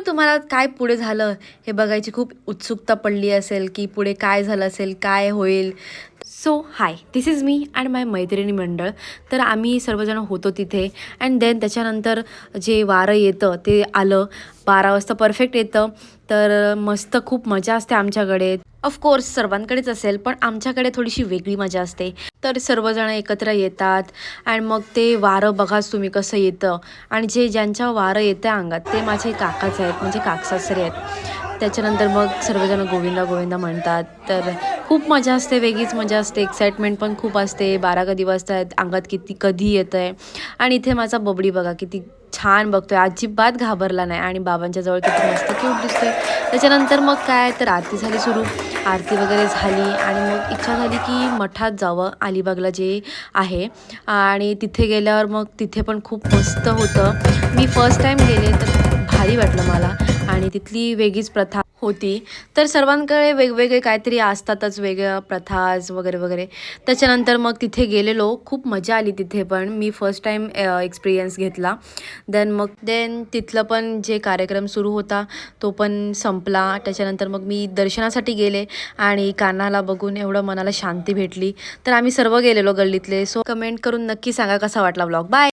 तुम्हाला काय पुढे झालं हे बघायची खूप उत्सुकता पडली असेल की पुढे काय झालं असेल काय होईल? So hi this is me and my मैत्रिणी मंडळ. तर आम्ही सर्वजण होतो तिथे. अँड देन त्याच्यानंतर जे वारं येतं ते आलं. बारा वाजता परफेक्ट येतं. तर मस्त खूप मजा असते आमच्याकडे. ऑफकोर्स सर्वांकडेच असेल पण आमच्याकडे थोडीशी वेगळी मजा असते. तर सर्वजण एकत्र येतात. आणि मग ते वारं बघाच तुम्ही कसं येतं. आणि जे ज्यांच्या वारं येतं अंगात ते माझे काकाच आहेत म्हणजे काकसासरे आहेत. त्याच्यानंतर मग सर्वजण गोविंदा गोविंदा म्हणतात. तर खूप मजा असते वेगळीच मजा असते. एक्साइटमेंट पण खूप असते. बारा कधी वाजतायत अंगात किती कधी येतं आहे आणि इथे माझा बबडी बघा किती छान बघतोय. अजिबात घाबरला नाही. आणि बाबांच्या जवळ किती मस्त क्यूट दिसतोय. त्याच्यानंतर मग काय तर आरती झाली सुरू. आरती वगैरे झाली. आणि मग इच्छा झाली की मठात जावं अलिबागला जे आहे. आणि तिथे गेल्यावर मग तिथे पण खूप मस्त होतं. मी फर्स्ट टाईम गेले तर भारी वाटलं मला. आणि तिथली वेगळीच प्रथा होती. तर सर्वांकडे वेगवेगळे काहीतरी असतातच वेगळ्या प्रथाज वगैरे वगैरे. त्याच्यानंतर मग तिथे गेलेलो. खूप मजा आली तिथे पण. मी फर्स्ट टाईम एक्सपिरियन्स घेतला. देन मग देन तिथलं पण जे कार्यक्रम सुरू होता तो पण संपला. त्याच्यानंतर मग मी दर्शनासाठी गेले आणि कानाला बघून एवढं मनाला शांती भेटली. तर आम्ही सर्व गेलेलो गल्लीतले. सो कमेंट करून नक्की सांगा कसा वाटला ब्लॉग बाय